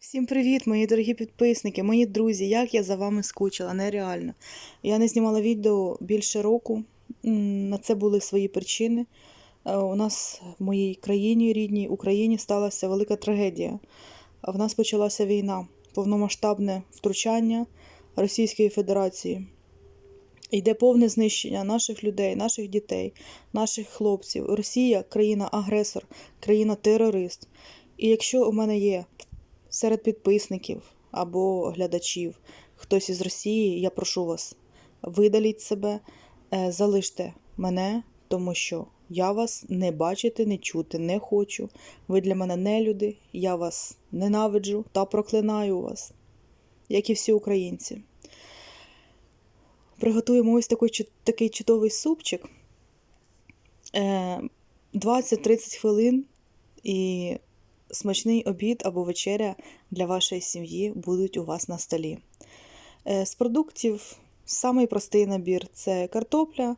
Всім привіт, мої дорогі підписники, мої друзі. Як я за вами скучила, нереально. Я не знімала відео більше року. На це були свої причини. Е, У нас в моїй країні, рідній Україні, сталася велика трагедія. В нас почалася війна, повномасштабне втручання Російської Федерації. Йде повне знищення наших людей, наших дітей, наших хлопців. Росія країна-агресор, країна-терорист. І якщо у мене є серед підписників або глядачів хтось із Росії, я прошу вас, видаліть себе, е, залиште мене, тому що я вас не бачити, не чути не хочу. Ви для мене не люди, я вас ненавиджу та проклинаю вас, як і всі українці. Приготуємо ось такий, такий чудовий супчик. Е, 20-30 хвилин і смачний обід або вечеря для вашої сім'ї будуть у вас на столі. Е, З продуктів самий простий набір це картопля,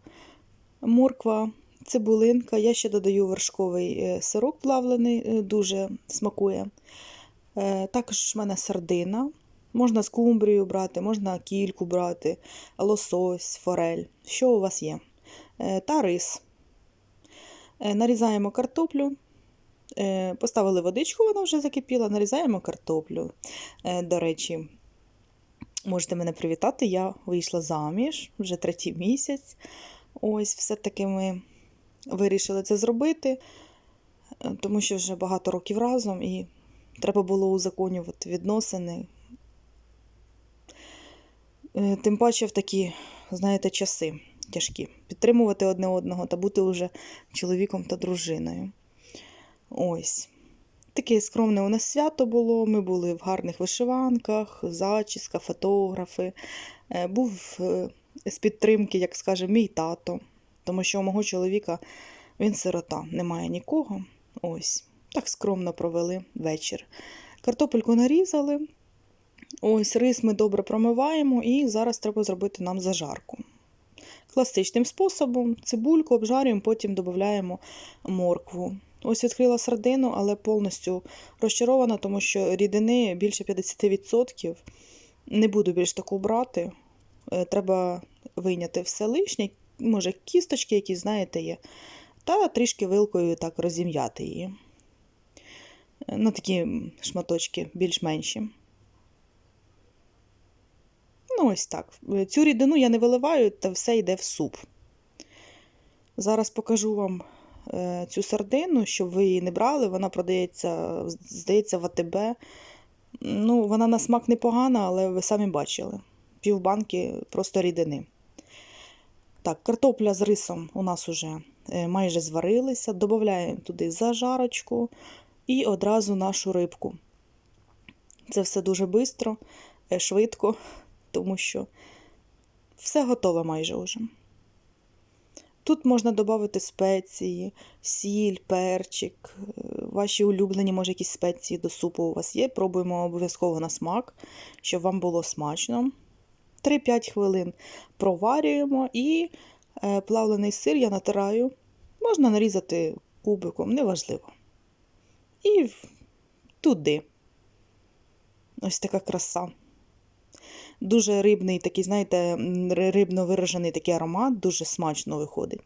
морква, цибулинка. Я ще додаю вершковий е, сирок плавлений, е, дуже смакує. Також в мене сардина. Можна скумбрію брати, можна кільку брати, лосось, форель, що у вас є. Та рис. Нарізаємо картоплю, Поставили водичку, вона вже закипіла, нарізаємо картоплю. Е, До речі, можете мене привітати. Я вийшла заміж вже третій місяць. Ось, все-таки ми вирішили це зробити, е, тому що вже багато років разом і треба було узаконювати відносини. Е, Тим паче в такі, знаєте, часи тяжкі. Підтримувати одне одного та бути вже чоловіком та дружиною. Ось. Таке скромне у нас свято було. Ми були в гарних вишиванках, зачіска, фотографи. Е, Був е, з підтримки, як скаже, мій тато, тому що у мого чоловіка він сирота, немає нікого. Ось. Так скромно провели вечір. Картопельку нарізали. Ось рис ми добре промиваємо, і зараз треба зробити нам зажарку. Класичним способом цибульку обжарюємо, потім додаємо моркву. Ось відкрила сардину, але повністю розчарована, тому що рідини більше 50%. Не буду більш таку брати. Е, Треба вийняти все лишнє, може, кісточки, які, знаєте, є, та трішки вилкою так розім'яти її. Е, На такі шматочки більш-менші. Ну, ось так. Е, Цю рідину я не виливаю, та все йде в суп. Зараз покажу вам цю сардину, щоб ви її не брали. Вона продається, здається, в АТБ. Ну, вона на смак непогана, але ви самі бачили. Півбанки просто рідини. Так, картопля з рисом у нас уже е, майже зварилися. Додаємо туди зажарочку і одразу нашу рибку. Це все дуже швидко, швидко, тому що все готове майже вже. Тут можна додати спеції, сіль, перчик, е, ваші улюблені, може, якісь спеції до супу у вас є. Пробуємо обов'язково на смак, щоб вам було смачно. 3-5 хвилин проварюємо і е, плавлений сир я натираю. Можна нарізати кубиком, неважливо. І туди. Ось така краса. Дуже рибний, такий, знаєте, рибно виражений такий аромат, дуже смачно виходить.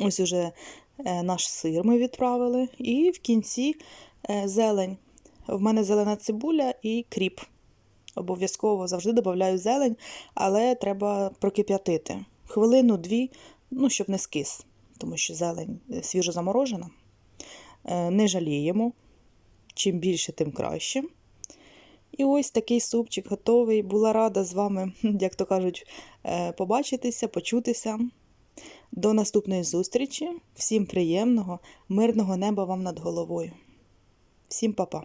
Ось уже е, наш сир ми відправили. І в кінці е, зелень. В мене зелена цибуля і кріп. Обов'язково завжди додаю зелень, але треба прокип'ятити. Хвилину-дві, ну, щоб не скис, тому що зелень е, свіжо заморожена. Не жаліємо. Чим більше, тим краще. І ось такий супчик готовий. Була рада з вами, як то кажуть, е, побачитися, почутися. До наступної зустрічі. Всім приємного, мирного неба вам над головою. Всім па-па.